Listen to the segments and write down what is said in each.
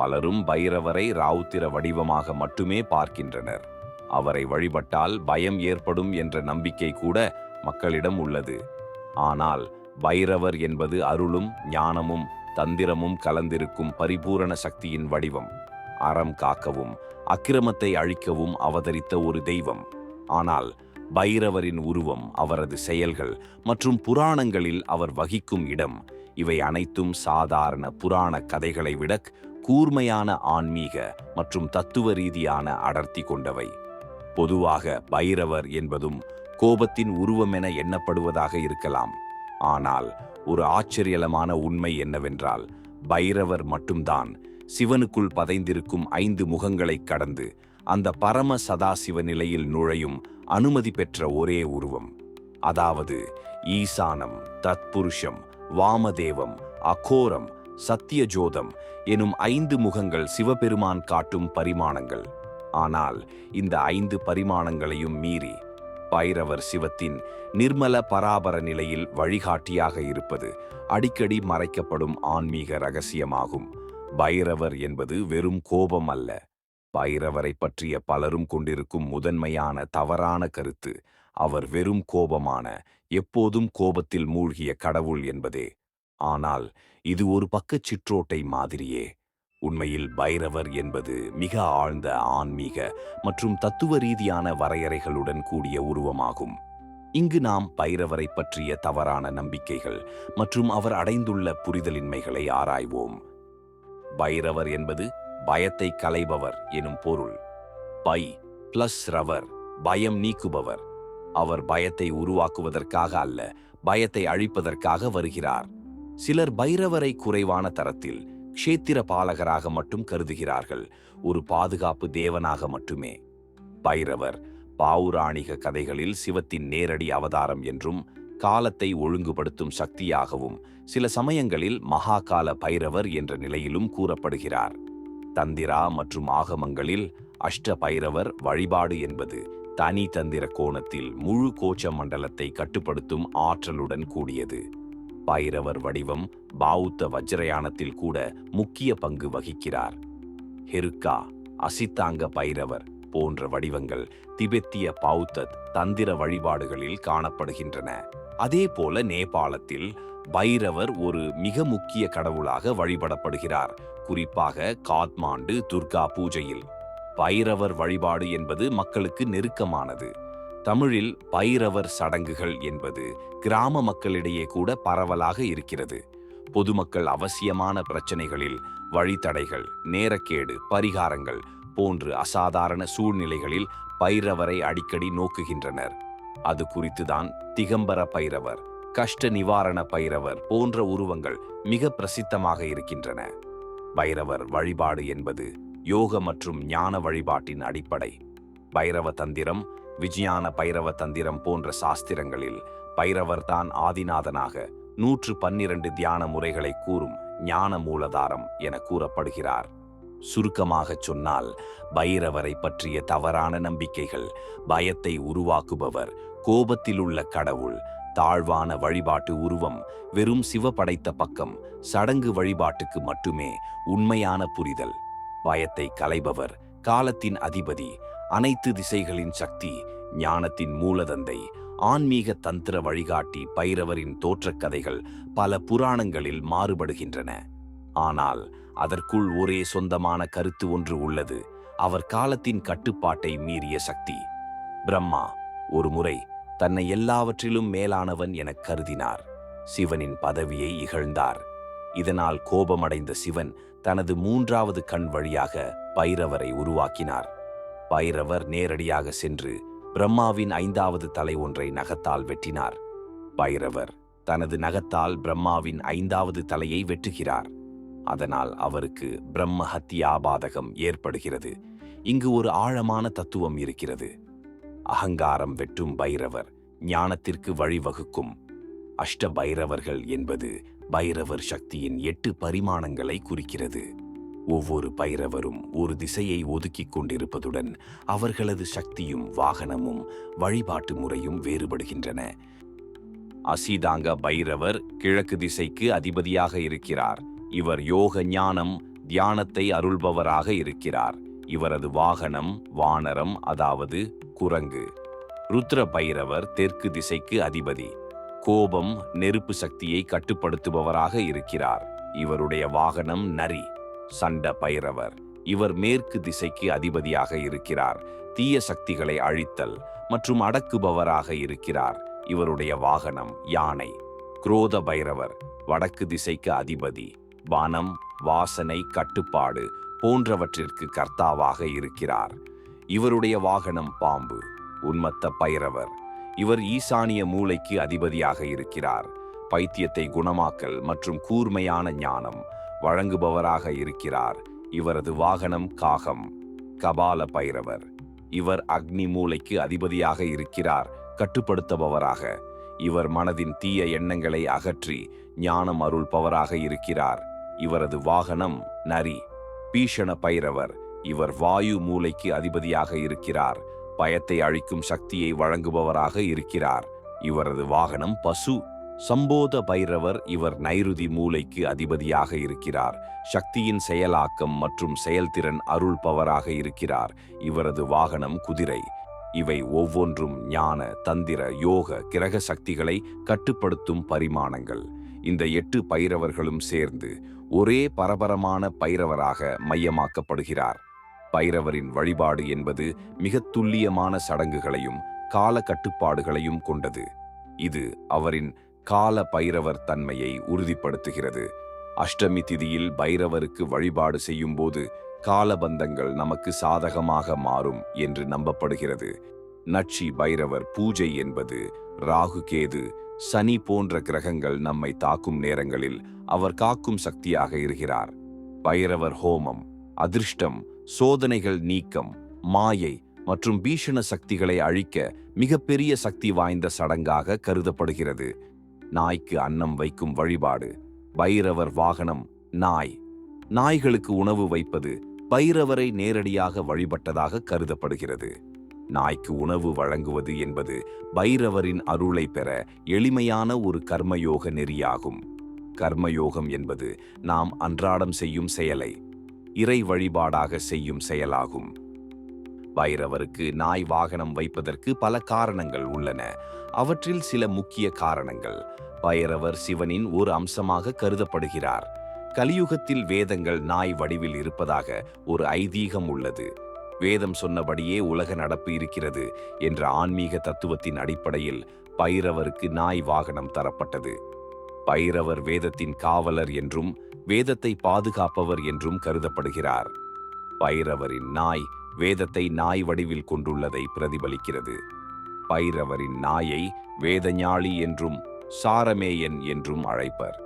பலரும் பைரவரை ராவுத்திர வடிவமாக மட்டுமே பார்க்கின்றனர். அவரை வழிபட்டால் பயம் ஏற்படும் என்ற நம்பிக்கை கூட மக்களிடம் உள்ளது. ஆனால் பைரவர் என்பது அருளும் ஞானமும் தந்திரமும் கலந்திருக்கும் பரிபூரண சக்தியின் வடிவம். அறம் காக்கவும் அக்கிரமத்தை அழிக்கவும் அவதரித்த ஒரு தெய்வம். ஆனால் பைரவரின் உருவம் அவரது செயல்கள் மற்றும் புராணங்களில் அவர் வகிக்கும் இடம் இவை அனைத்தும் சாதாரண புராண கதைகளை விட கூர்மையான ஆன்மீக மற்றும் தத்துவ ரீதியான அடர்த்தி கொண்டவை. பொதுவாக பைரவர் என்பதும் கோபத்தின் உருவமென எண்ணப்படுவதாக இருக்கலாம். ஆனால் ஒரு ஆச்சரியமான உண்மை என்னவென்றால் பைரவர் மட்டும்தான் சிவனுக்குள் பதைந்திருக்கும் ஐந்து முகங்களைக் கடந்து அந்த பரம சதாசிவ நிலையில் நுழையும் அனுமதி பெற்ற ஒரே உருவம். அதாவது ஈசானம் தத்புருஷம் வாமதேவம் அகோரம் சத்தியஜோதம் எனும் ஐந்து முகங்கள் சிவபெருமான் காட்டும் பரிமாணங்கள். ஆனால் இந்த ஐந்து பரிமாணங்களையும் மீறி பைரவர் சிவத்தின் நிர்மல பராபர நிலையில் வழிகாட்டியாக இருப்பது அடிக்கடி மறைக்கப்படும் ஆன்மீக ரகசியமாகும். பைரவர் என்பது வெறும் கோபம் அல்ல. பைரவரை பற்றிய பலரும் கொண்டிருக்கும் முதன்மையான தவறான கருத்து அவர் வெறும் கோபமான எப்போதும் கோபத்தில் மூழ்கிய கடவுள் என்பதே. ஆனால் இது ஒரு பக்கச் சிற்றோட்டை மாதிரியே. உண்மையில் பைரவர் என்பது மிக ஆழ்ந்த ஆன்மீக மற்றும் தத்துவ ரீதியான வரையறைகளுடன் கூடிய உருவமாகும். இங்கு நாம் பைரவரை பற்றிய தவறான நம்பிக்கைகள் மற்றும் அவர் அடைந்துள்ள புரிதலின்மைகளை ஆராய்வோம். பைரவர் என்பது பயத்தை களைபவர் எனும் பொருள். பை பிளஸ் ரவர் பயம் நீக்குபவர். அவர் பயத்தை உருவாக்குவதற்காக அல்ல பயத்தை அழிப்பதற்காக வருகிறார். சிலர் பைரவரை குறைவான தரத்தில் க்ஷேத்திர பாலகராக மட்டும் கருதுகிறார்கள். ஒரு பாதுகாப்பு தேவனாக மட்டுமே. பைரவர் பாவுராணிக கதைகளில் சிவத்தின் நேரடி அவதாரம் என்றும் காலத்தை ஒழுங்குபடுத்தும் சக்தியாகவும் சில சமயங்களில் மகாகால பைரவர் என்ற நிலையிலும் கூறப்படுகிறார். தந்திரா மற்றும் ஆகமங்களில் அஷ்ட பைரவர் வழிபாடு என்பது தனி தந்திர கோணத்தில் முழு கோச்ச மண்டலத்தை கட்டுப்படுத்தும் ஆற்றலுடன் கூடியது. பைரவர் வடிவம் பௌத்த வஜ்ரயானத்தில் கூட முக்கிய பங்கு வகிக்கிறார். ஹெருக்கா அசித்தாங்க பைரவர் போன்ற வடிவங்கள் திபெத்திய பௌத்த தந்திர வழிபாடுகளில் காணப்படுகின்றன. அதே போல நேபாளத்தில் பைரவர் ஒரு மிக முக்கிய கடவுளாக வழிபடப்படுகிறார். குறிப்பாக காத்மாண்டு துர்கா பூஜையில். பைரவர் வழிபாடு என்பது மக்களுக்கு நெருக்கமானது. தமிழில் பைரவர் சடங்குகள் என்பது கிராம மக்களிடையே கூட பரவலாக இருக்கிறது. பொதுமக்கள் அவசியமான பிரச்சனைகளில் வழித்தடைகள் நேரக்கேடு பரிகாரங்கள் போன்று அசாதாரண சூழ்நிலைகளில் பைரவரை அடிக்கடி நோக்குகின்றனர். அது குறித்துதான் திகம்பர பைரவர் கஷ்ட நிவாரண பைரவர் போன்ற உருவங்கள் மிக பிரசித்தமாக இருக்கின்றன. பைரவர் வழிபாடு என்பது யோக மற்றும் ஞான வழிபாட்டின் அடிப்படை. பைரவ தந்திரம் விஜயான பைரவ தந்திரம் போன்ற சாஸ்திரங்களில் பைரவர்தான் ஆதிநாதனாக நூற்று பன்னிரண்டு தியான முறைகளை கூறும் ஞான மூலதாரம் என கூறப்படுகிறார். சுருக்கமாகச் சொன்னால் பைரவரை பற்றிய தவறான நம்பிக்கைகள் பயத்தை உருவாக்குபவர் கோபத்திலுள்ள கடவுள் தாழ்வான வழிபாட்டு உருவம் வெறும் சிவ படைத்த பக்கம் சடங்கு வழிபாட்டுக்கு மட்டுமே உண்மையான புரிதல் பயத்தை கலைபவர் காலத்தின் அதிபதி அனைத்து திசைகளின் சக்தி ஞானத்தின் மூலதந்தை ஆன்மீக தந்திர வழிகாட்டி பைரவரின் தோற்றக் கதைகள் பல புராணங்களில் மாறுபடுகின்றன. ஆனால் அதற்குள் ஒரே சொந்தமான கருத்து ஒன்று உள்ளது. அவர் காலத்தின் கட்டுப்பாட்டை மீறிய சக்தி. பிரம்மா ஒரு முறை தன்னை எல்லாவற்றிலும் மேலானவன் எனக் கருதினார். சிவனின் பதவியை இகழ்ந்தார். இதனால் கோபமடைந்த சிவன் தனது மூன்றாவது கண் வழியாக பைரவரை உருவாக்கினார். பைரவர் நேரடியாக சென்று பிரம்மாவின் ஐந்தாவது தலை ஒன்றை நகத்தால் வெட்டினார். பைரவர் தனது நகத்தால் பிரம்மாவின் ஐந்தாவது தலையை வெட்டுகிறார். அதனால் அவருக்கு பிரம்ம ஹத்தியாபாதகம் ஏற்படுகிறது. இங்கு ஒரு ஆழமான தத்துவம் இருக்கிறது. அகங்காரம் வெட்டும் பைரவர் ஞானத்திற்கு வழிவகுக்கும். அஷ்ட பைரவர்கள் என்பது பைரவர் சக்தியின் எட்டு பரிமாணங்களை குறிக்கிறது. ஒவ்வொரு பைரவரும் ஒரு திசையை ஒதுக்கிக் கொண்டிருப்பதுடன் அவர்களது சக்தியும் வாகனமும் வழிபாட்டு முறையும் வேறுபடுகின்றன. அசீதாங்க பைரவர் கிழக்கு திசைக்கு அதிபதியாக இருக்கிறார். இவர் யோக ஞானம் தியானத்தை அருள்பவராக இருக்கிறார். இவரது வாகனம் வானரம் அதாவது குரங்கு. ருத்ர பைரவர் தெற்கு திசைக்கு அதிபதி. கோபம் நெருப்பு சக்தியை கட்டுப்படுத்துபவராக இருக்கிறார். இவருடைய வாகனம் நரி. சண்ட பைரவர். இவர் மேற்கு திசைக்கு அதிபதியாக இருக்கிறார். தீய சக்திகளை அழித்தல் மற்றும் அடக்குபவராக இருக்கிறார். இவருடைய வாகனம் யானை. குரோத பைரவர் வடக்கு திசைக்கு அதிபதி. வனம் வாசனை கட்டுப்பாடு போன்றவற்றிற்கு கர்த்தாவாக இருக்கிறார். இவருடைய வாகனம் பாம்பு உன்மத்த பைரவர். இவர் ஈசானிய மூளைக்கு அதிபதியாக இருக்கிறார். பைத்தியத்தை குணமாக்கல் மற்றும் கூர்மையான ஞானம் வழங்குபவராக இருக்கிறார். இவரது வாகனம் காகம். கபால பைரவர். இவர் அக்னி மூளைக்கு அதிபதியாக இருக்கிறார். கட்டுப்படுத்துபவராக. இவர் மனதின் தீய எண்ணங்களை அகற்றி ஞானம் அருள்பவராக இருக்கிறார். இவரது வாகனம் நரி. பீஷண பைரவர். இவர் வாயு மூளைக்கு அதிபதியாக இருக்கிறார். பயத்தை அழிக்கும் சக்தியை வழங்குபவராக இருக்கிறார். இவரது வாகனம் பசு. சம்போத பைரவர் இவர் நைருதி மூளைக்கு அதிபதியாக இருக்கிறார். சக்தியின் செயலாக்கம் மற்றும் செயல்திறன் அருள்பவராக இருக்கிறார். இவரது வாகனம் குதிரை. இவை ஒவ்வொன்றும் ஞான தந்திர யோக கிரக சக்திகளை கட்டுப்படுத்தும் பரிமாணங்கள். இந்த எட்டு பைரவர்களும் சேர்ந்து ஒரே பரபரமான பைரவராக மையமாக்கப்படுகிறார். பைரவரின் வழிபாடு என்பது மிக துல்லியமான சடங்குகளையும் கால கட்டுப்பாடுகளையும் கொண்டது. இது அவரின் கால பைரவர் தன்மையை உறுதிப்படுத்துகிறது. அஷ்டமி திதியில் பைரவருக்கு வழிபாடு செய்யும்போது காலபந்தங்கள் நமக்கு சாதகமாக மாறும் என்று நம்பப்படுகிறது. நட்சி பைரவர் பூஜை என்பது ராகு கேது சனி போன்ற கிரகங்கள் நம்மை தாக்கும் நேரங்களில் அவர் காக்கும் சக்தியாக இருக்கிறார். பைரவர் ஹோமம் அதிர்ஷ்டம் சோதனைகள் நீக்கம் மாயை மற்றும் பீஷண சக்திகளை அழிக்க மிகப்பெரிய சக்தி வாய்ந்த சடங்காக கருதப்படுகிறது. நாய்க்கு அன்னம் வைக்கும் வழிபாடு. பைரவர் வாகனம் நாய். நாய்களுக்கு உணவு வைப்பது பைரவரை நேரடியாக வழிபட்டதாக கருதப்படுகிறது. நாய்க்கு உணவு வழங்குவது என்பது பைரவரின் அருளை பெற எளிமையான ஒரு கர்மயோக நெறியாகும். கர்மயோகம் என்பது நாம் அன்றாடம் செய்யும் செயலை இறை வழிபாடாக செய்யும் செயலாகும். பைரவருக்கு நாய் வாகனம் வைப்பதற்கு பல காரணங்கள் உள்ளன. அவற்றில் சில முக்கிய காரணங்கள். பைரவர் சிவனின் ஒரு அம்சமாக கருதப்படுகிறார். கலியுகத்தில் வேதங்கள் நாய் வடிவில் இருப்பதாக ஒரு ஐதீகம் உள்ளது. வேதம் சொன்னபடியே உலக நடப்பு இருக்கிறது என்ற ஆன்மீக தத்துவத்தின் அடிப்படையில் பைரவருக்கு நாய் வாகனம் தரப்பட்டது. பைரவர் வேதத்தின் காவலர் என்றும் வேதத்தை பாதுகாப்பவர் என்றும் கருதப்படுகிறார். பைரவரின் நாய் வேதத்தை நாய் வடிவில் கொண்டுள்ளதை பிரதிபலிக்கிறது. பைரவரின் நாயை வேதஞாளி என்றும் சாரமேயன் என்றும் அழைப்பர்.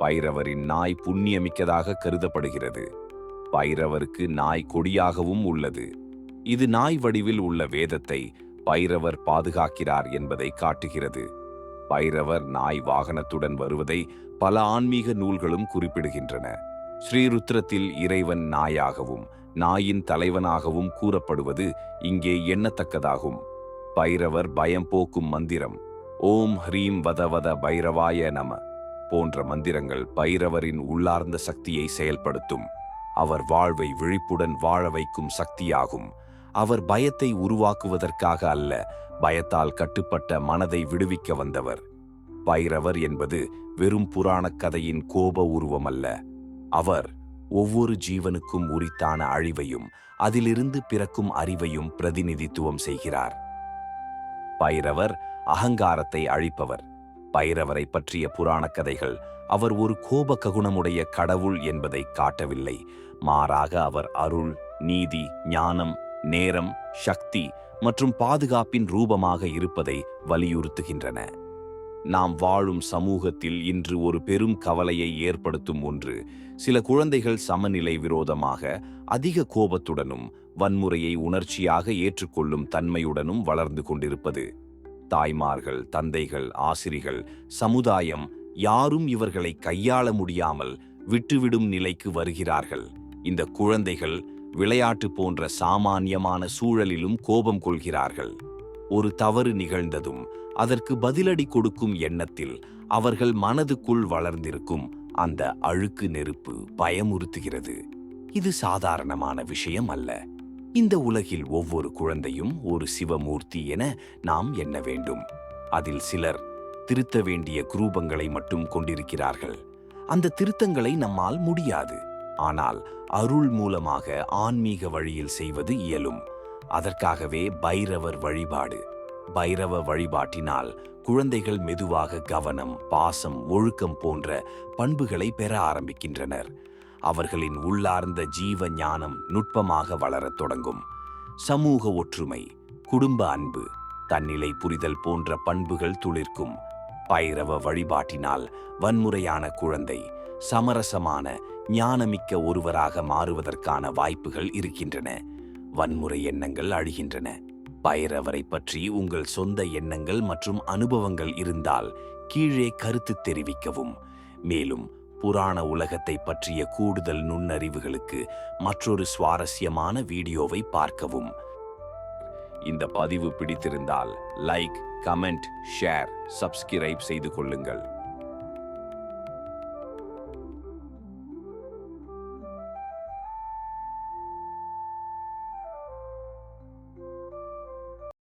பைரவரின் நாய் புண்ணியமிக்கதாக கருதப்படுகிறது. பைரவருக்கு நாய் கொடியாகவும் உள்ளது. இது நாய் வடிவில் உள்ள வேதத்தை பைரவர் பாதுகாக்கிறார் என்பதை காட்டுகிறது. பைரவர் நாய் வாகனத்துடன் வருவதை பல ஆன்மீக நூல்களும் குறிப்பிடுகின்றன. ஸ்ரீருத்ரத்தில் இறைவன் நாயாகவும் நாயின் தலைவனாகவும் கூறப்படுவது இங்கே எண்ணத்தக்கதாகும். பைரவர் பயம் போக்கும் மந்திரம். ஓம் ஹ்ரீம் வதவத பைரவாய நம. போன்ற மந்திரங்கள் பைரவரின் உள்ளார்ந்த சக்தியை செயல்படுத்தும். அவர் வாழ்வை விழிப்புடன் வாழ வைக்கும் சக்தியாகும். அவர் பயத்தை உருவாக்குவதற்காக அல்ல பயத்தால் கட்டுப்பட்ட மனதை விடுவிக்க வந்தவர். பைரவர் என்பது வெறும் புராணக் கதையின் கோப உருவமல்ல. அவர் ஒவ்வொரு ஜீவனுக்கும் உரித்தான அழிவையும் அதிலிருந்து பிறக்கும் அறிவையும் பிரதிநிதித்துவம் செய்கிறார். பைரவர் அகங்காரத்தை அழிப்பவர். பைரவரை பற்றிய புராணக் கதைகள் அவர் ஒரு கோப ககுணமுடைய கடவுள் என்பதை காட்டவில்லை. மாறாக அவர் அருள் நீதி ஞானம் நேரம் சக்தி மற்றும் பாதுகாப்பின் ரூபமாக இருப்பதை வலியுறுத்துகின்றன. நாம் வாழும் சமூகத்தில் இன்று ஒரு பெரும் கவலையை ஏற்படுத்தும் ஒன்று சில குழந்தைகள் சமநிலை விரோதமாக அதிக கோபத்துடனும் வன்முறையை உணர்ச்சியாக ஏற்றுக்கொள்ளும் தன்மையுடனும் வளர்ந்து கொண்டிருப்பது. தாய்மார்கள் தந்தைகள் ஆசிரிகள் சமுதாயம் யாரும் இவர்களை கையாள முடியாமல் விட்டுவிடும் நிலைக்கு வருகிறார்கள். இந்த குழந்தைகள் விளையாட்டு போன்ற சாமானியமான சூழலிலும் கோபம் கொள்கிறார்கள். ஒரு தவறு நிகழ்ந்ததும் அதற்கு பதிலடி கொடுக்கும் எண்ணத்தில் அவர்கள் மனதுக்குள் வளர்ந்திருக்கும் அந்த அழுக்கு நெருப்பு பயமுறுத்துகிறது. இது சாதாரணமான விஷயம் அல்ல. இந்த உலகில் ஒவ்வொரு குழந்தையும் ஒரு சிவமூர்த்தி என நாம் எண்ண வேண்டும். அதில் சிலர் திருத்த வேண்டிய குரூபங்களை மட்டும் கொண்டிருக்கிறார்கள். அந்த திருத்தங்களை நம்மால் முடியாது. ஆனால் அருள் மூலமாக ஆன்மீக வழியில் செய்வது இயலும். அதற்காகவே பைரவர் வழிபாடு பைரவ வழிபாட்டினால் குழந்தைகள் மெதுவாக கவனம் பாசம் ஒழுக்கம் போன்ற பண்புகளை பெற ஆரம்பிக்கின்றனர். அவர்களின் உள்ளார்ந்த ஜீவ ஞானம் நுட்பமாக வளரத் தொடங்கும். சமூக ஒற்றுமை குடும்ப அன்பு தன்னிலை புரிதல் போன்ற பண்புகள் துளிர்க்கும். பைரவ வழிபாட்டினால் வன்முறையான குழந்தை சமரசமான ஞானமிக்க ஒருவராக மாறுவதற்கான வாய்ப்புகள் இருக்கின்றன. வன்முறை எண்ணங்கள் அழிகின்றன. பைரவரை பற்றி உங்கள் சொந்த எண்ணங்கள் மற்றும் அனுபவங்கள் இருந்தால் கீழே கருத்து தெரிவிக்கவும். மேலும் புராண உலகத்தை பற்றிய கூடுதல் நுண்ணறிவுகளுக்கு மற்றொரு சுவாரஸ்யமான வீடியோவை பார்க்கவும். இந்த பதிவு பிடித்திருந்தால் லைக் கமெண்ட் ஷேர் சப்ஸ்கிரைப் செய்து கொள்ளுங்கள்.